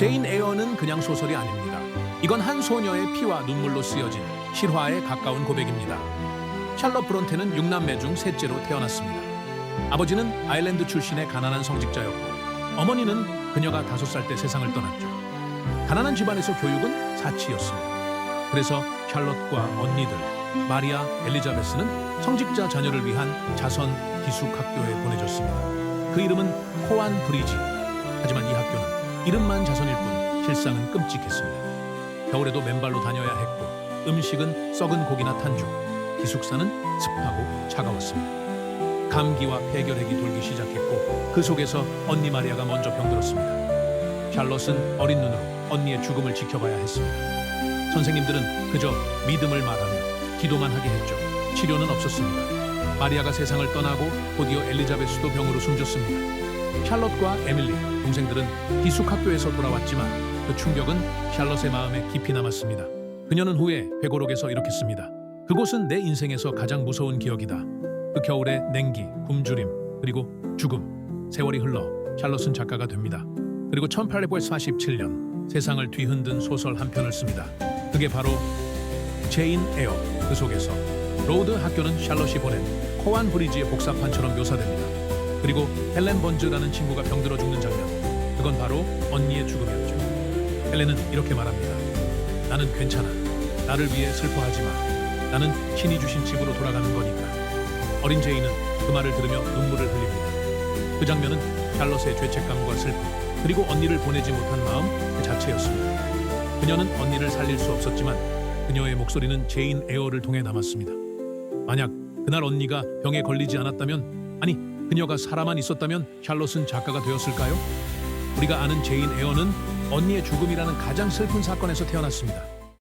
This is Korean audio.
제인 에어는 그냥 소설이 아닙니다. 이건 한 소녀의 피와 눈물로 쓰여진 실화에 가까운 고백입니다. 샬럿 브론테는 6남매 중 셋째로 태어났습니다. 아버지는 아일랜드 출신의 가난한 성직자였고 어머니는 그녀가 다섯 살때 세상을 떠났죠. 가난한 집안에서 교육은 사치였습니다. 그래서 샬럿과 언니들 마리아, 엘리자베스는 성직자 자녀를 위한 자선 기숙 학교에 보내졌습니다. 그 이름은 코안 브리지. 하지만 이 학교는 이름만 자선일 뿐 실상은 끔찍했습니다. 겨울에도 맨발로 다녀야 했고 음식은 썩은 고기나 탄죽, 기숙사는 습하고 차가웠습니다. 감기와 폐결핵이 돌기 시작했고 그 속에서 언니 마리아가 먼저 병들었습니다. 샬롯은 어린 눈으로 언니의 죽음을 지켜봐야 했습니다. 선생님들은 그저 믿음을 말하며 기도만 하게 했죠. 치료는 없었습니다. 마리아가 세상을 떠나고 곧이어 엘리자베스도 병으로 숨졌습니다. 샬롯과 에밀리 동생들은 기숙학교에서 돌아왔지만 그 충격은 샬롯의 마음에 깊이 남았습니다. 그녀는 후에 회고록에서 이렇게 씁니다. 그곳은 내 인생에서 가장 무서운 기억이다. 그 겨울에 냉기, 굶주림, 그리고 죽음. 세월이 흘러 샬롯은 작가가 됩니다. 그리고 1847년 세상을 뒤흔든 소설 한 편을 씁니다. 그게 바로 제인 에어. 그 속에서 로드 학교는 샬롯이 보낸 코안 브리지의 복사판처럼 묘사됩니다. 그리고 헬렌 번즈라는 친구가 병들어 죽는 장면. 그건 바로 언니의 죽음이었죠. 헬렌은 이렇게 말합니다. 나는 괜찮아. 나를 위해 슬퍼하지 마. 나는 신이 주신 집으로 돌아가는 거니까. 어린 제이는 그 말을 들으며 눈물을 흘립니다. 그 장면은 샬롯의 죄책감과 슬픔, 그리고 언니를 보내지 못한 마음 그 자체였습니다. 그녀는 언니를 살릴 수 없었지만 그녀의 목소리는 제인 에어를 통해 남았습니다. 만약 그날 언니가 병에 걸리지 않았다면, 아니 그녀가 살아만 있었다면 샬롯은 작가가 되었을까요? 우리가 아는 제인 에어는 언니의 죽음이라는 가장 슬픈 사건에서 태어났습니다.